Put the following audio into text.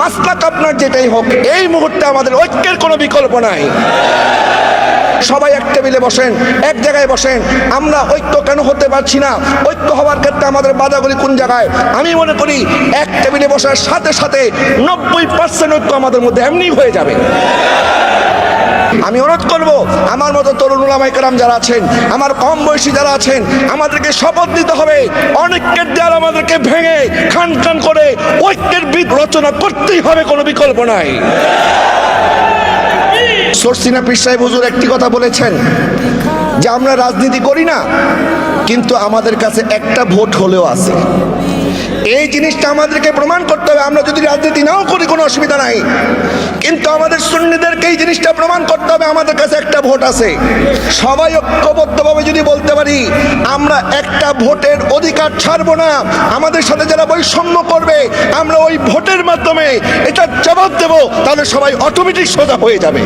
Maslak আপনার যেটাই হোক, এই মুহূর্তে আমাদের ঐক্যের কোনো বিকল্প নাই। সবাই এক টেবিলে বসেন, এক জায়গায় বসেন, আমরা ঐক্য কেন হতে পারছি না? ঐক্য হওয়ার ক্ষেত্রে আমাদের বাধাগুলি কোন জায়গায়? আমি মনে করি, এক টেবিলে বসার সাথে সাথে নব্বই পার্সেন্ট ঐক্য আমাদের মধ্যে এমনি হয়ে যাবে। আমি অনুরোধ করব, আমার মতো তরুণ ওলামাই কালাম যারা আছেন, আমার কম বয়সী যারা আছেন, আমাদেরকে শপথ নিতে হবে। অনেকের দেয়াল আমাদেরকে ভেঙে খান খান করে ঐক্যের বিদ রচনা করতেই হবে, কোনো বিকল্প নাই। সরসিনা পীর সাহেব হুজুর একটি কথা বলেছেন, যে আমরা রাজনীতি করি না, কিন্তু আমাদের কাছে একটা ভোট হলেও আছে। এই জিনিসটা আমাদেরকে প্রমাণ করতে হবে, আমরা যদি রাজনীতি নাও করি, কোনো অসুবিধা নাই। কিন্তু আমাদের সুন্নিদেরকে এই জিনিসটা প্রমাণ করতে হবে, আমাদের কাছে একটা ভোট আছে। সবাই ঐক্যবদ্ধভাবে যদি বলতে পারি, আমরা একটা ভোটের অধিকার ছাড়ব না, আমাদের সাথে যারা বৈষম্য করবে, আমরা ওই ভোটের মাধ্যমে এটা জবাব দেব, তাহলে সবাই অটোমেটিক সোজা হয়ে যাবে।